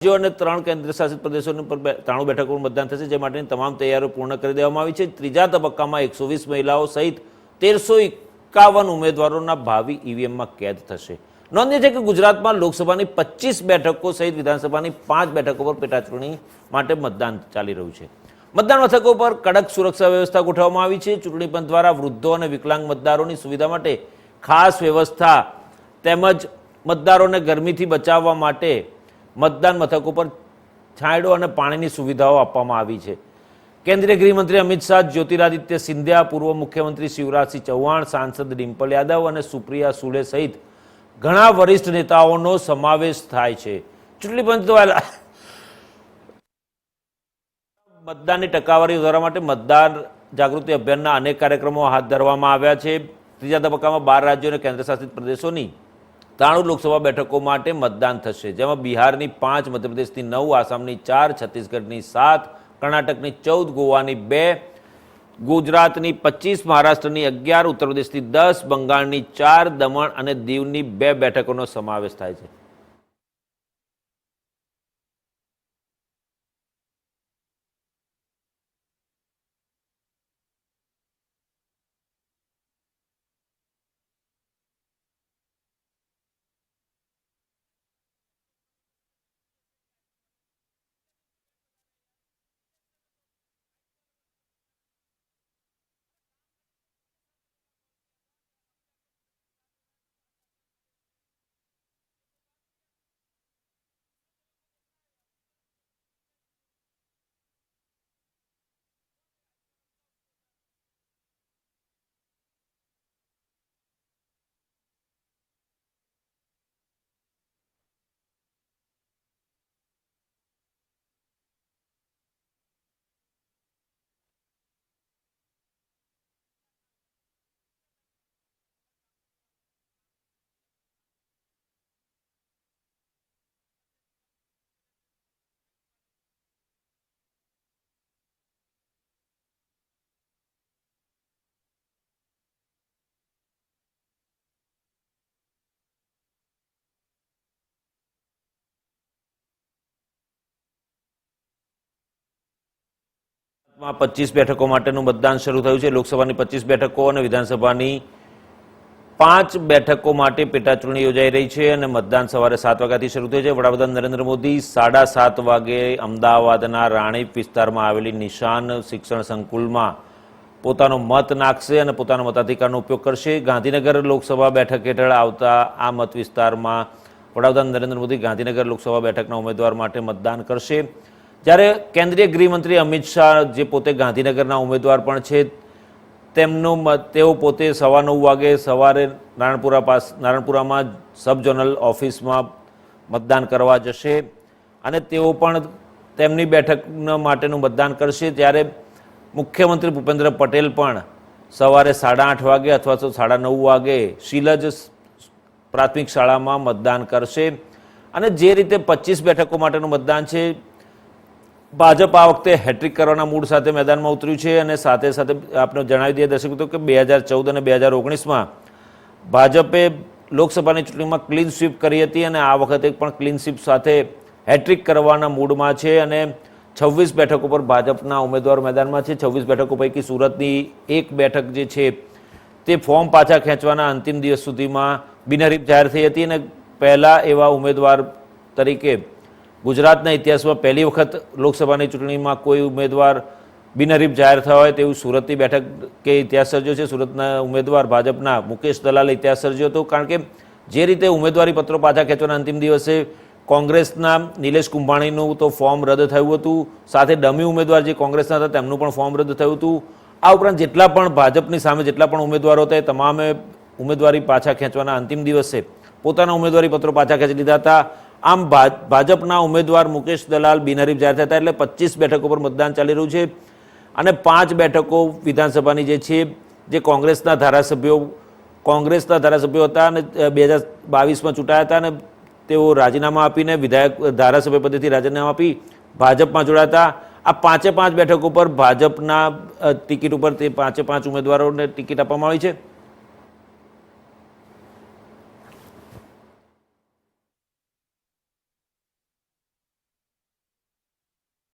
રાજ્યો અને ત્રણ કેન્દ્ર શાસિત પ્રદેશોની પર ત્રાણું બેઠકો મતદાન થશે, જે માટેની તમામ તૈયારીઓ પૂર્ણ કરી દેવામાં આવી છે. ત્રીજા તબક્કામાં એકસો વીસ મહિલાઓ સહિત તેરસો એકાવન ઉમેદવારોના ભાવિ ઈવીએમમાં કેદ થશે. નોંધનીય છે કે ગુજરાતમાં લોકસભાની પચીસ બેઠકો સહિત વિધાનસભાની પાંચ બેઠકો પર પેટાચૂંટણી માટે મતદાન ચાલી રહ્યું છે. મતદાન મથકો પર કડક સુરક્ષા વ્યવસ્થા ગોઠવવામાં આવી છે. ચૂંટણી પંચ દ્વારા વૃદ્ધો અને વિકલાંગ મતદારોની સુવિધા માટે ખાસ વ્યવસ્થા તેમજ મતદારોને ગરમીથી બચાવવા માટે મતદાન મથકો પર છાંયડો અને પાણીની સુવિધાઓ આપવામાં આવી છે. કેન્દ્રીય ગૃહમંત્રી અમિત શાહ, જ્યોતિરાદિત્ય સિંધિયા, પૂર્વ મુખ્યમંત્રી શિવરાજસિંહ ચૌહાણ, સાંસદ ડિમ્પલ યાદવ અને સુપ્રિયા સુલે સહિત ઘણા વરિષ્ઠ નેતાઓનો સમાવેશ થાય છે. ચૂંટણી પંચ દ્વારા મતદાનની ટકાવારી વધારવા માટે મતદાર જાગૃતિ અભિયાનના અનેક કાર્યક્રમો હાથ ધરવામાં આવ્યા છે. ત્રીજા તબક્કામાં બાર રાજ્યો અને કેન્દ્રશાસિત પ્રદેશોની ત્રાણું લોકસભા બેઠકો માટે મતદાન થશે, જેમાં બિહારની પાંચ, મધ્યપ્રદેશની નવ, આસામની ચાર, છત્તીસગઢની સાત, કર્ણાટકની ચૌદ, ગોવાની બે, ગુજરાતની પચીસ, મહારાષ્ટ્રની અગિયાર ઉત્તર પ્રદેશની દસ, બંગાળની ચાર, દમણ અને દીવની બે બેઠકોનો સમાવેશ થાય છે. માં પચીસ બેઠકો માટેનું મતદાન શરૂ થયું છે. લોકસભાની પચીસ બેઠકો અને વિધાનસભાની પાંચ બેઠકો માટે પેટાચૂંટણી યોજાઈ રહી છે અને મતદાન સવારે સાત વાગ્યાથી શરૂ થયું છે. વડાપ્રધાન નરેન્દ્ર મોદી સાડા સાત વાગે અમદાવાદના રાણીપ વિસ્તારમાં આવેલી નિશાન શિક્ષણ સંકુલમાં પોતાનો મત નાખશે અને પોતાના મતાધિકારનો ઉપયોગ કરશે. ગાંધીનગર લોકસભા બેઠક હેઠળ આવતા આ મત વિસ્તારમાં વડાપ્રધાન નરેન્દ્ર મોદી ગાંધીનગર લોકસભા બેઠકના ઉમેદવાર માટે મતદાન કરશે. જ્યારે કેન્દ્રીય ગૃહમંત્રી અમિત શાહ જે પોતે ગાંધીનગરના ઉમેદવાર પણ છે, તેમનું તેઓ પોતે સવા નવ વાગે સવારે નારણપુરા પાસ, નારણપુરામાં સબ ઝોનલ ઓફિસમાં મતદાન કરવા જશે અને તેઓ પણ તેમની બેઠક માટેનું મતદાન કરશે. ત્યારે મુખ્યમંત્રી ભૂપેન્દ્ર પટેલ પણ સવારે સાડા આઠ વાગે અથવા તો સાડા નવ વાગે શીલજ પ્રાથમિક શાળામાં મતદાન કરશે. અને જે રીતે પચીસ બેઠકો માટેનું મતદાન છે ભાજપ આ વખતે હેટ્રિક કરવાના મૂડ સાથે મેદાનમાં ઉતર્યું છે અને સાથે સાથે આપણે જણાવી દઈએ દર્શક કે બે હજાર ચૌદ અને બે હજાર ઓગણીસમાં ભાજપે લોકસભાની ચૂંટણીમાં ક્લીન સ્વીપ કરી હતી અને આ વખતે પણ ક્લીન સ્વીપ સાથે હેટ્રિક કરવાના મૂડમાં છે અને છવ્વીસ બેઠકો પર ભાજપના ઉમેદવારો મેદાનમાં છે. છવ્વીસ બેઠકો પૈકી સુરતની એક બેઠક જે છે તે ફોર્મ પાછા ખેંચવાના અંતિમ દિવસ સુધીમાં બિનહરીફ જાહેર થઈ હતી અને પહેલાં એવા ઉમેદવાર તરીકે ગુજરાતના ઇતિહાસમાં પહેલી વખત લોકસભાની ચૂંટણીમાં કોઈ ઉમેદવાર બિનહરીફ જાહેર થયા હોય તેવું સુરતની બેઠક કે ઇતિહાસ સર્જ્યો છે. સુરતના ઉમેદવાર ભાજપના મુકેશ દલાલે ઇતિહાસ સર્જ્યો હતો. કારણ કે જે રીતે ઉમેદવારી પત્રો પાછા ખેંચવાના અંતિમ દિવસે કોંગ્રેસના નિલેશ કુંભાણીનું તો ફોર્મ રદ થયું હતું. સાથે ડમી ઉમેદવાર જે કોંગ્રેસના હતા તેમનું પણ ફોર્મ રદ થયું હતું. આ ઉપરાંત જેટલા પણ ભાજપની સામે જેટલા પણ ઉમેદવારો હતા એ તમામે ઉમેદવારી પાછા ખેંચવાના અંતિમ દિવસે પોતાના ઉમેદવારી પત્રો પાછા ખેંચી લીધા હતા. આમ ભાજપના ઉમેદવાર મુકેશ દલાલ બિનહરીફ જાહેર થતા એટલે પચીસ બેઠકો પર મતદાન ચાલી રહ્યું છે અને પાંચ બેઠકો વિધાનસભાની જે છે, જે કોંગ્રેસના ધારાસભ્યો કોંગ્રેસના ધારાસભ્યો હતા અને બે હજાર બાવીસમાં ચૂંટાયા હતા અને તેઓ રાજીનામા આપીને વિધાયક, ધારાસભ્ય પદેથી રાજીનામા આપી ભાજપમાં જોડાયા હતા. આ પાંચે પાંચ બેઠકો પર ભાજપના ટિકિટ ઉપર તે પાંચે પાંચ ઉમેદવારોને ટિકિટ આપવામાં આવી છે.